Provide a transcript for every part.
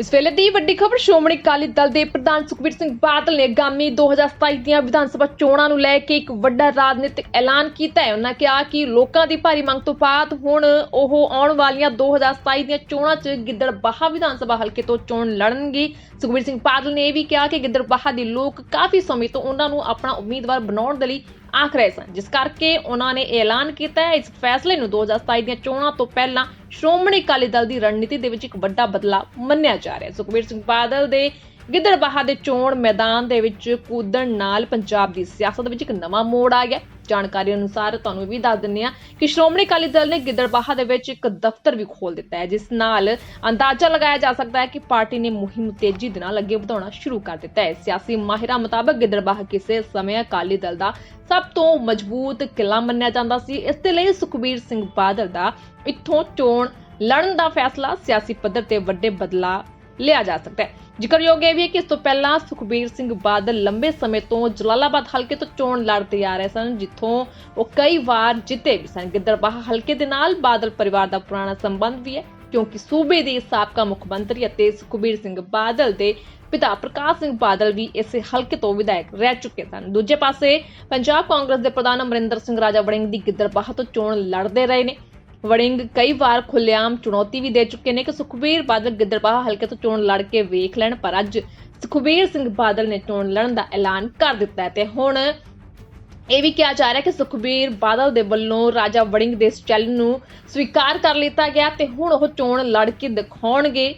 ਇਸ ਵੇਲੇ ਦੀ ਵੱਡੀ ਖਬਰ ਸ਼੍ਰੋਮਣੀ ਅਕਾਲੀ ਦਲ ਦੇ ਪ੍ਰਧਾਨ ਸੁਖਬੀਰ ਸਿੰਘ ਬਾਦਲ ਨੇ ਆਗਾਮੀ 2027 ਦੀਆਂ ਵਿਧਾਨ ਸਭਾ ਚੋਣਾਂ ਨੂੰ ਲੈ ਕੇ ਇੱਕ ਵੱਡਾ ਰਾਜਨੀਤਿਕ ਐਲਾਨ ਕੀਤਾ ਹੈ। ਉਹਨਾਂ ਕਿਹਾ ਕਿ ਲੋਕਾਂ ਦੀ ਭਾਰੀ ਮੰਗ ਤੋਂ ਬਾਅਦ ਹੁਣ ਉਹ ਆਉਣ ਵਾਲੀਆਂ 2027 ਦੀਆਂ ਚੋਣਾਂ 'ਚ ਗਿੱਦੜਬਾਹਾ ਵਿਧਾਨ ਸਭਾ ਹਲਕੇ ਤੋਂ ਚੋਣ ਲੜਨਗੇ। ਸੁਖਬੀਰ ਸਿੰਘ ਬਾਦਲ ਨੇ ਇਹ ਵੀ ਕਿਹਾ ਕਿ ਗਿੱਦੜਬਾਹਾ ਦੇ ਲੋਕ ਕਾਫੀ ਸਮੇਂ ਤੋਂ ਉਹਨਾਂ ਨੂੰ ਆਪਣਾ ਉਮੀਦਵਾਰ ਬਣਾਉਣ ਦੇ ਲਈ ਆਖ ਰਹੇ ਸਨ, ਜਿਸ ਕਰਕੇ ਉਹਨਾਂ ਨੇ ਇਹ ਐਲਾਨ ਕੀਤਾ ਹੈ। ਇਸ ਫੈਸਲੇ ਨੂੰ 2027 ਦੀਆਂ ਚੋਣਾਂ ਤੋਂ ਪਹਿਲਾਂ ਸ਼੍ਰੋਮਣੀ ਅਕਾਲੀ ਦਲ ਦੀ ਰਣਨੀਤੀ ਦੇ ਵਿੱਚ ਇੱਕ ਵੱਡਾ ਬਦਲਾਅ ਮੰਨਿਆ ਜਾ ਰਿਹਾ ਹੈ। ਸੁਖਬੀਰ ਸਿੰਘ ਬਾਦਲ ਦੇ ਗਿੱਦੜਬਾਹਾ ਦੇ ਚੋਣ ਮੈਦਾਨ ਦੇ ਵਿੱਚ ਕੂਦਣ ਨਾਲ ਪੰਜਾਬ ਦੀ ਸਿਆਸਤ ਵਿੱਚ ਇੱਕ ਨਵਾਂ ਮੋੜ ਆ ਗਿਆ। ਜਾਣਕਾਰੀ ਅਨੁਸਾਰ ਤੁਹਾਨੂੰ ਵੀ ਦੱਸ ਦਿੰਦੇ ਆ ਕਿ ਸ਼੍ਰੋਮਣੀ ਅਕਾਲੀ ਦਲ ਨੇ ਗਿੱਦੜਬਾਹਾ ਦੇ ਵਿੱਚ ਇੱਕ ਦਫ਼ਤਰ ਵੀ ਖੋਲ ਦਿੱਤਾ ਹੈ, ਜਿਸ ਨਾਲ ਅੰਦਾਜ਼ਾ ਲਗਾਇਆ ਜਾ ਸਕਦਾ ਹੈ ਕਿ ਪਾਰਟੀ ਨੇ ਮੁਹਿੰਮ ਤੇਜ਼ੀ ਦੇ ਨਾਲ ਅੱਗੇ ਵਧਾਉਣਾ ਸ਼ੁਰੂ ਕਰ ਦਿੱਤਾ ਹੈ। ਸਿਆਸੀ ਮਾਹਿਰਾਂ ਮੁਤਾਬਕ ਗਿੱਦੜਬਾਹਾ ਕਿਸੇ ਸਮੇਂ ਅਕਾਲੀ ਦਲ ਦਾ ਸਭ ਤੋਂ ਮਜ਼ਬੂਤ ਕਿਲਾ ਮੰਨਿਆ ਜਾਂਦਾ ਸੀ। ਇਸ ਦੇ ਲਈ ਸੁਖਬੀਰ ਸਿੰਘ ਬਾਦਲ ਦਾ ਇੱਥੋਂ ਚੋਣ ਲੜਨ ਦਾ ਫੈਸਲਾ ਸਿਆਸੀ ਪੱਧਰ ਤੇ ਵੱਡੇ ਬਦਲਾਅ ਲਿਆ ਜਾ ਸਕਦਾ ਹੈ। ਜ਼ਿਕਰਯੋਗ ਇਹ ਵੀ ਹੈ ਕਿ ਇਸ ਤੋਂ ਪਹਿਲਾਂ ਸੁਖਬੀਰ ਸਿੰਘ ਬਾਦਲ ਲੰਬੇ ਸਮੇਂ ਤੋਂ ਜਲਾਲਾਬਾਦ ਹਲਕੇ ਤੋਂ ਚੋਣ ਲੜਦੇ ਆ ਰਹੇ ਸਨ, ਜਿੱਥੋਂ ਉਹ ਕਈ ਵਾਰ ਜਿੱਤੇ ਵੀ ਸਨ। ਗਿੱਦੜਬਾਹਾ ਹਲਕੇ ਦੇ ਨਾਲ ਬਾਦਲ ਪਰਿਵਾਰ ਦਾ ਪੁਰਾਣਾ ਸੰਬੰਧ ਵੀ ਹੈ, ਕਿਉਂਕਿ ਸੂਬੇ ਦੇ ਸਾਬਕਾ ਮੁੱਖ ਮੰਤਰੀ ਅਤੇ ਸੁਖਬੀਰ ਸਿੰਘ ਬਾਦਲ ਦੇ ਪਿਤਾ ਪ੍ਰਕਾਸ਼ ਸਿੰਘ ਬਾਦਲ ਵੀ ਇਸੇ ਹਲਕੇ ਤੋਂ ਵਿਧਾਇਕ ਰਹਿ ਚੁੱਕੇ ਸਨ। ਦੂਜੇ ਪਾਸੇ ਪੰਜਾਬ ਕਾਂਗਰਸ ਦੇ ਪ੍ਰਧਾਨ ਅਮਰਿੰਦਰ ਸਿੰਘ ਰਾਜਾ ਵੜਿੰਗ ਦੀ ਗਿੱਦੜਬਾਹਾ ਤੋਂ ਚੋਣ ਲੜਦੇ ਰਹੇ ਨੇ। ਵੜਿੰਗ ਕਈ ਵਾਰ ਖੁੱਲ੍ਹੇਆਮ ਚੁਣੌਤੀ ਵੀ ਦੇ ਚੁੱਕੇ ਨੇ ਕਿ ਸੁਖਬੀਰ ਬਾਦਲ ਗਿੱਦੜਬਾਹਾ ਹਲਕੇ ਤੋਂ ਚੋਣ ਲੜ ਕੇ ਵੇਖ ਲੈਣ, ਪਰ ਅੱਜ ਸੁਖਬੀਰ ਸਿੰਘ ਬਾਦਲ ਨੇ ਚੋਣ ਲੜਨ ਦਾ ਐਲਾਨ ਕਰ ਦਿੱਤਾ ਹੈ ਤੇ ਹੁਣ ਇਹ ਵੀ ਕਿਹਾ ਜਾ ਰਿਹਾ ਕਿ ਸੁਖਬੀਰ ਬਾਦਲ ਦੇ ਵੱਲੋਂ ਰਾਜਾ ਵੜਿੰਗ ਦੇ ਇਸ ਚੈਲੰਜ ਨੂੰ ਸਵੀਕਾਰ ਕਰ ਲਿੱਤਾ ਗਿਆ ਤੇ ਹੁਣ ਉਹ ਚੋਣ ਲੜ ਕੇ ਦਿਖਾਉਣਗੇ।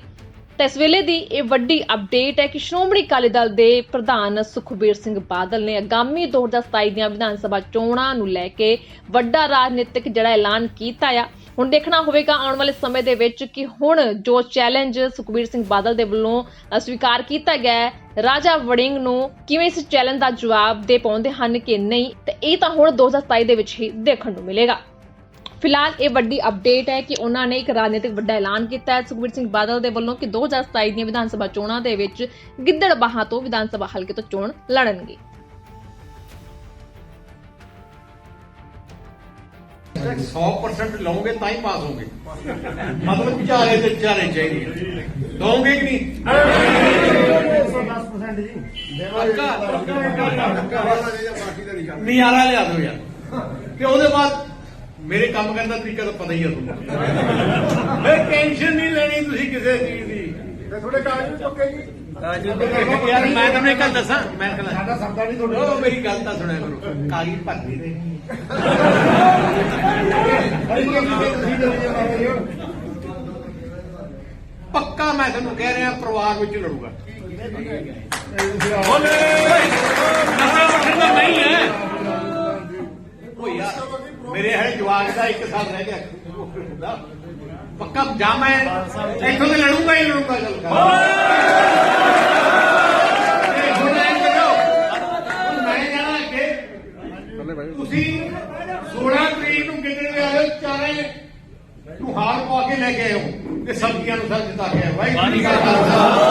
ਤਾਂ ਇਸ ਵੇਲੇ ਦੀ ਇਹ ਵੱਡੀ ਅਪਡੇਟ ਹੈ ਕਿ ਸ਼੍ਰੋਮਣੀ ਅਕਾਲੀ ਦਲ ਦੇ ਪ੍ਰਧਾਨ ਸੁਖਬੀਰ ਸਿੰਘ ਬਾਦਲ ਨੇ ਆਗਾਮੀ 2027 ਦੀਆਂ ਵਿਧਾਨ ਸਭਾ ਚੋਣਾਂ ਨੂੰ ਲੈ ਕੇ ਵੱਡਾ ਰਾਜਨੀਤਿਕ ਜਿਹੜਾ ਐਲਾਨ ਕੀਤਾ ਆ। ਹੁਣ ਦੇਖਣਾ ਹੋਵੇਗਾ ਆਉਣ ਵਾਲੇ ਸਮੇਂ ਦੇ ਵਿੱਚ ਕਿ ਹੁਣ ਜੋ ਚੈਲੰਜ ਸੁਖਬੀਰ ਸਿੰਘ ਬਾਦਲ ਦੇ ਵੱਲੋਂ ਸਵੀਕਾਰ ਕੀਤਾ ਗਿਆ ਹੈ, ਰਾਜਾ ਵੜਿੰਗ ਨੂੰ ਕਿਵੇਂ ਇਸ ਚੈਲੰਜ ਦਾ ਜਵਾਬ ਦੇ ਪਾਉਂਦੇ ਹਨ ਕਿ ਨਹੀਂ, ਤੇ ਇਹ ਤਾਂ ਹੁਣ 2027 ਦੇ ਵਿੱਚ ਹੀ ਦੇਖਣ ਨੂੰ ਮਿਲੇਗਾ। ਫਿਲਹਾਲ ਇਹ ਵੱਡੀ ਅਪਡੇਟ ਹੈ ਕਿ ਉਹਨਾਂ ਨੇ ਇੱਕ ਰਾਜਨੀਤਿਕ ਵੱਡਾ ਐਲਾਨ ਕੀਤਾ ਹੈ। ਸੁਖਬੀਰ ਸਿੰਘ ਬਾਦਲ ਦੇ ਵੱਲੋਂ ਕਿ 2027 ਦੀਆਂ ਵਿਧਾਨ ਸਭਾ ਚੋਣਾਂ ਦੇ ਵਿੱਚ ਗਿੱਦੜਬਾਹਾ ਤੋਂ ਵਿਧਾਨ ਸਭਾ ਹਲਕੇ ਤੋਂ ਚੋਣ ਲੜਨਗੇ। 100% ਲਓਗੇ ਤਾਂ ਹੀ ਪਾਸ ਹੋਗੇ। ਮਤਲਬ ਵਿਚਾਰੇ ਤੇ ਵਿਚਾਰੇ ਚਾਹੀਦੇ ਦੋਗੇ ਕਿ ਨਹੀਂ? ਨਿਆਰਾ ਲਿਆ ਦਿਓ ਯਾਰ। ਤੇ ਉਹਦੇ ਬਾਅਦ ਮੇਰੇ ਕੰਮ ਕਰਨ ਦਾ ਤਰੀਕਾ ਤਾਂ ਪਤਾ ਹੀ ਆ ਤੁਹਾਨੂੰ। ਮੈਂ ਟੈਨਸ਼ਨ ਨਹੀਂ ਲੈਣੀ ਤੁਸੀਂ ਕਿਸੇ ਚੀਜ਼ ਦੀ। ਥੋੜੇ ਕਾਗਜ਼ ਵੀ ਚੁੱਕੇ ਜੀ। ਯਾਰ ਮੈਂ ਤੁਹਾਨੂੰ ਇੱਕ ਗੱਲ ਦੱਸਾਂ ਮੈਂ ਕਹਿੰਦਾ ਸਾਡਾ ਸਰਦਾ ਨਹੀਂ ਤੁਹਾਡੇ ਉਹ ਮੇਰੀ ਗੱਲ ਤਾਂ ਸੁਣਿਆ ਕਰੋ ਕਾਗਜ਼ ਭਰਦੇ ਨੇ ਪੱਕਾ ਮੈਂ ਤੁਹਾਨੂੰ ਕਹਿ ਰਿਹਾ ਪਰਿਵਾਰ ਵਿੱਚ ਲੜੂਗਾ। 1.5 ਮੈਂ ਇੱਥੋਂ ਤੁਸੀਂ 16 ਤਰੀਕ ਨੂੰ ਕਿਤੇ ਲੈ ਆਇਓ ਚਾਰੇ ਤੂੰ ਹਾਰ ਪਾ ਕੇ ਲੈ ਕੇ ਆਇਓ ਤੇ ਸਬਜ਼ੀਆਂ ਨੂੰ ਸਰ ਜਿਤਾ ਕੇ ਆਇਓ ਵਾਹਿਗੁਰੂ ਜੀ ਕਾ ਖਾਲਸਾ।